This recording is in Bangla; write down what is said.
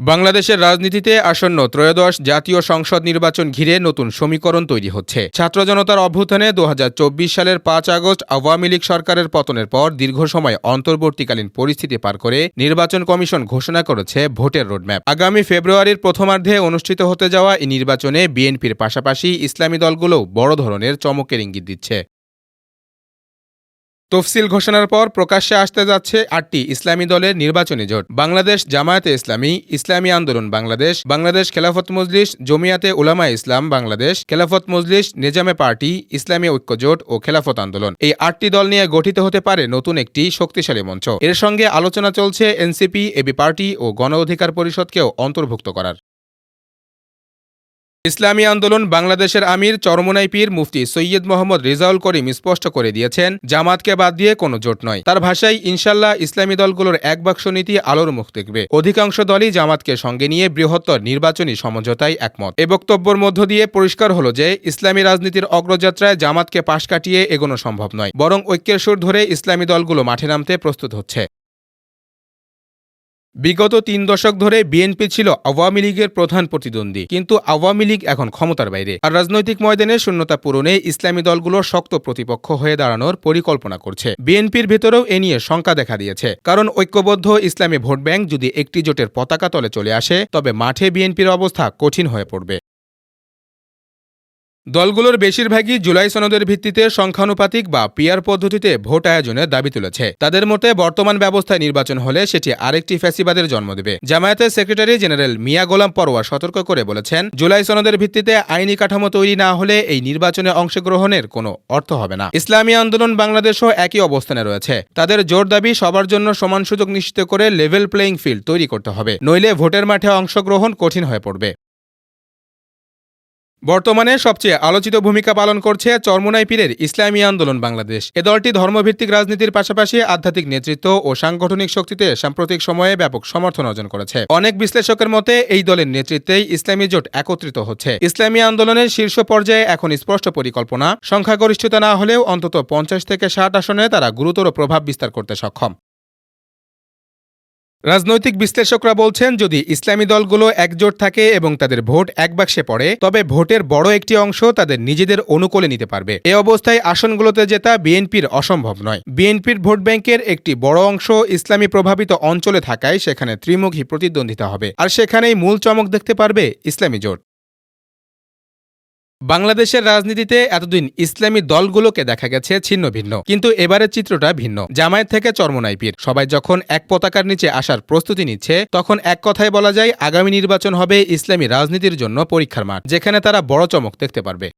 বাংলাদেশের রাজনীতিতে আসন্ন ত্রয়োদশ জাতীয় সংসদ নির্বাচন ঘিরে নতুন সমীকরণ তৈরি হচ্ছে। ছাত্র জনতার অভ্যুত্থানে দু হাজার চব্বিশ সালের পাঁচ আগস্ট আওয়ামী লীগ সরকারের পতনের পর দীর্ঘ সময় অন্তর্বর্তীকালীন পরিস্থিতি পার করে নির্বাচন কমিশন ঘোষণা করেছে ভোটের রোডম্যাপ। আগামী ফেব্রুয়ারির প্রথমার্ধে অনুষ্ঠিত হতে যাওয়া এই নির্বাচনে বিএনপির পাশাপাশি ইসলামী দলগুলোও বড় ধরনের চমকের ইঙ্গিত দিচ্ছে। তফসিল ঘোষণার পর প্রকাশ্যে আসতে যাচ্ছে আটটি ইসলামী দলের নির্বাচনী জোট। বাংলাদেশ জামায়াতে ইসলামী ইসলামী আন্দোলন বাংলাদেশ বাংলাদেশ খেলাফত মজলিস, জমিয়াতে উলামা ইসলাম বাংলাদেশ, খেলাফত মজলিস, নিজামে পার্টি, ইসলামী ঐক্য জোট ও খেলাফত আন্দোলন। এই আটটি দল নিয়ে গঠিত হতে পারে নতুন একটি শক্তিশালী মঞ্চ। এর সঙ্গে আলোচনা চলছে এনসিপি, এবি পার্টি ও গণ অধিকার পরিষদকেও অন্তর্ভুক্ত করার। ইসলামী আন্দোলন বাংলাদেশের আমির চরমোনাই পীর মুফতি সৈয়দ মোহাম্মদ রেজাউল করিম স্পষ্ট করে দিয়েছেন, জামাতকে বাদ দিয়ে কোনো জোট নয়। তার ভাষায় ইনশাল্লাহ ইসলামী দলগুলোর এক বাক্স নীতি আলোর মুখ দেখবে। অধিকাংশ দলই জামাতকে সঙ্গে নিয়ে বৃহত্তর নির্বাচনী সমঝোতায় একমত। এ বক্তব্যের মধ্য দিয়ে পরিষ্কার হলো যে, ইসলামী রাজনীতির অগ্রযাত্রায় জামাতকে পাশ কাটিয়ে এগোনো সম্ভব নয়, বরং ঐক্যের সুর ধরে ইসলামী দলগুলো মাঠে নামতে প্রস্তুত হচ্ছে। বিগত তিন দশক ধরে বিএনপি ছিল আওয়ামী লীগের প্রধান প্রতিদ্বন্দ্বী। কিন্তু আওয়ামী লীগ এখন ক্ষমতার বাইরে। আর রাজনৈতিক ময়দানে শূন্যতা পূরণে ইসলামী দলগুলো শক্ত প্রতিপক্ষ হয়ে দাঁড়ানোর পরিকল্পনা করছে। বিএনপির ভেতরেও এ নিয়ে শঙ্কা দেখা দিয়েছে। কারণ ঐক্যবদ্ধ ইসলামী ভোট ব্যাংক যদি একটি জোটের পতাকা তলে চলে আসে, তবে মাঠে বিএনপির অবস্থা কঠিন হয়ে পড়বে। দলগুলোর বেশিরভাগই জুলাই সনদের ভিত্তিতে সংখ্যানুপাতিক বা পিয়ার পদ্ধতিতে ভোট আয়োজনের দাবি তুলেছে। তাদের মতে বর্তমান ব্যবস্থায় নির্বাচন হলে সেটি আরেকটি ফ্যাসিবাদের জন্ম দেবে। জামায়াতের সেক্রেটারি জেনারেল মিয়া গোলাম পরোয়া সতর্ক করে বলেছেন, জুলাই সনদের ভিত্তিতে আইনি কাঠামো তৈরি না হলে এই নির্বাচনে অংশগ্রহণের কোনো অর্থ হবে না। ইসলামী আন্দোলন বাংলাদেশও একই অবস্থানে রয়েছে। তাদের জোর দাবি সবার জন্য সমান সুযোগ নিশ্চিত করে লেভেল প্লেয়িং ফিল্ড তৈরি করতে হবে। নইলে ভোটের মাঠে অংশগ্রহণ কঠিন হয়ে পড়বে। বর্তমানে সবচেয়ে আলোচিত ভূমিকা পালন করছে চরমোনাই পীরের ইসলামী আন্দোলন বাংলাদেশ। এ দলটি ধর্মভিত্তিক রাজনীতির পাশাপাশি আধ্যাত্মিক নেতৃত্ব ও সাংগঠনিক শক্তিতে সাম্প্রতিক সময়ে ব্যাপক সমর্থন অর্জন করেছে। অনেক বিশ্লেষকের মতে, এই দলের নেতৃত্বেই ইসলামী জোট একত্রিত হচ্ছে। ইসলামী আন্দোলনের শীর্ষ পর্যায়ে এখন স্পষ্ট পরিকল্পনা। সংখ্যাগরিষ্ঠতা না হলেও অন্তত পঞ্চাশ থেকে ষাট আসনে তারা গুরুতর প্রভাব বিস্তার করতে সক্ষম। রাজনৈতিক বিশ্লেষকরা বলছেন, যদি ইসলামী দলগুলো একজোট থাকে এবং তাদের ভোট এক বাক্সে পড়ে, তবে ভোটের বড় একটি অংশ তাদের নিজেদের অনুকূলে নিতে পারবে। এ অবস্থায় আসনগুলোতে জেতা বিএনপির অসম্ভব নয়। বিএনপির ভোট ব্যাংকের একটি বড় অংশ ইসলামী প্রভাবিত অঞ্চলে থাকায় সেখানে ত্রিমুখী প্রতিদ্বন্দ্বিতা হবে। আর সেখানেই মূল চমক দেখতে পারবে ইসলামী জোট। বাংলাদেশের রাজনীতিতে এতদিন ইসলামী দলগুলোকে দেখা গেছে ছিন্ন ভিন্ন। কিন্তু এবারের চিত্রটা ভিন্ন। জামায়াত থেকে চরমনাই পীর সবাই যখন এক পতাকার নিচে আসার প্রস্তুতি নিচ্ছে, তখন এক কথায় বলা যায়, আগামী নির্বাচন হবে ইসলামী রাজনীতির জন্য পরীক্ষার মাঠ, যেখানে তারা বড় চমক দেখতে পারবে।